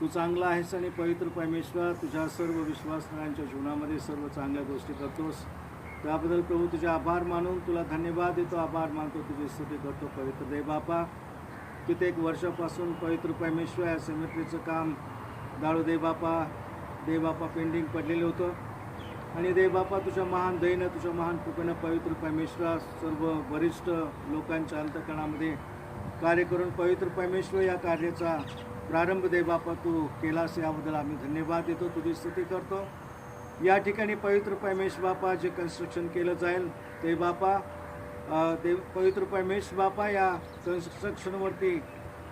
तू चांगला आहेस आणि पवित्र परमेश्वर तुझ्या सर्व विश्वासणाऱ्यांच्या जीवनामध्ये सर्व चांगल्या गोष्टी करतोस. त्याबद्दल प्रभू तुझे आभार मानून तुला धन्यवाद देतो आभार मानतो तुझी स्तुती करतो पवित्र दे बापा. कित्येक वर्षापासून पवित्र परमेश्वर या सिमेट्रीचं काम दाळू देवबापा देवबापा पेंडिंग पडलेलं होतं. आणि देवबापा तुझ्या महान दयेनं तुझ्या महान कृपेनं पवित्र परमेश्वर सर्व वरिष्ठ लोकांच्या अंतकणामध्ये कार्य करून पवित्र परमेश्वर या कार्याचा प्रारंभ देवबापा तू केलास याबद्दल आम्ही धन्यवाद देतो तुझी स्तुती करतो. या ठिकाणी पवित्र परमेश बापा जे कन्स्ट्रक्शन केलं जाईल ते बापा देव पवित्र परमेश बापा या कन्स्ट्रक्शनवरती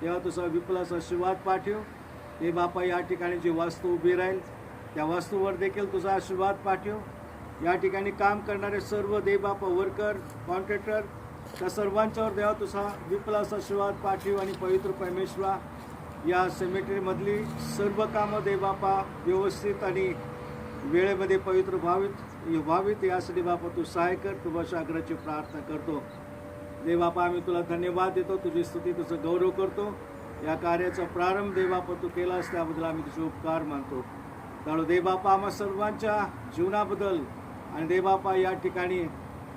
तेव्हा तुझा विपुलाचा आशीर्वाद पाठव. ते बापा या ठिकाणी जी वास्तू उभी राहील त्या वास्तूवर देखील तुझा आशीर्वाद पाठव. या ठिकाणी काम करणारे सर्व देवबापा वर्कर कॉन्ट्रॅक्टर त्या सर्वांच्यावर देवा तुझा विपुलाचा आशीर्वाद पाठव आणि पवित्र परमेश्वरा या सेमेटरीमधली सर्व कामं देवबापा व्यवस्थित आणि वेळेमध्ये पवित्र व्हावीत व्हावीत. यासाठी बापा तू सहाय कर तुझ्या प्रार्थना करतो. देवबापा आम्ही तुला धन्यवाद देतो. तुझी स्तुती तुझं गौरव करतो. या कार्याचा प्रारंभ देवबापा तू केलास त्याबद्दल आम्ही तुझे उपकार मानतो. त्यामुळे देवबापा आम्हा सर्वांच्या जीवनाबद्दल आणि देबापा या ठिकाणी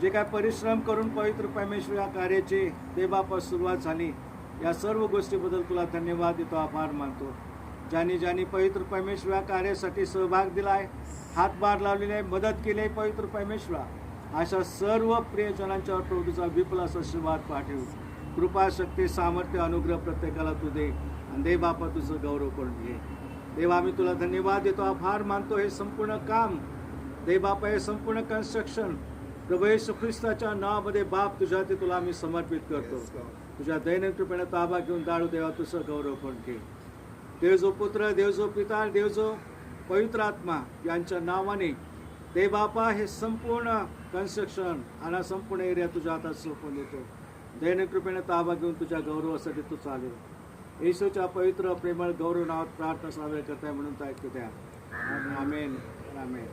जे काय परिश्रम करून पवित्र परमेश्वर या कार्याची देबापा सुरुवात झाली या सर्व गोष्टीबद्दल तुला धन्यवाद देतो आभार मानतो. ज्यांनी ज्यांनी पवित्र परमेश्वर या कार्यासाठी सहभाग दिलाय हातभार लावलेले आहे मदत केली आहे पवित्र परमेश्वरा अशा सर्व प्रियजनांच्या प्रभूचा विपुल असा आशीर्वाद पाठवू कृपा शक्ती सामर्थ्य अनुग्रह प्रत्येकाला तू दे. आणि दे बापा तुझं गौरव करून घे. देवा आम्ही तुला धन्यवाद देतो आभार मानतो. हे संपूर्ण काम दे बापा हे संपूर्ण कन्स्ट्रक्शन प्रभू येशू ख्रिस्ताच्या नावामध्ये बाप तुझ्या ते तुला आम्ही समर्पित करतो. तुझ्या दैनंदिन कृपेनं ताबा घेऊन दाडू देवा तुझं गौरव करून घे. देव जो पुत्र देव जो पिता देव जो पवित्र आत्मा यांच्या नावाने ते बापा हे संपूर्ण कन्स्ट्रक्शन आणि संपूर्ण एरिया तुझ्या हातात सोपवून देतो. दैनिक कृपेने ताबा घेऊन तुझ्या गौरवासाठी तू चालेल. येशूच्या पवित्र प्रेमळ गौरव नावात प्रार्थना सादर करताय म्हणून तो ऐकतो त्या आमेन आमेन.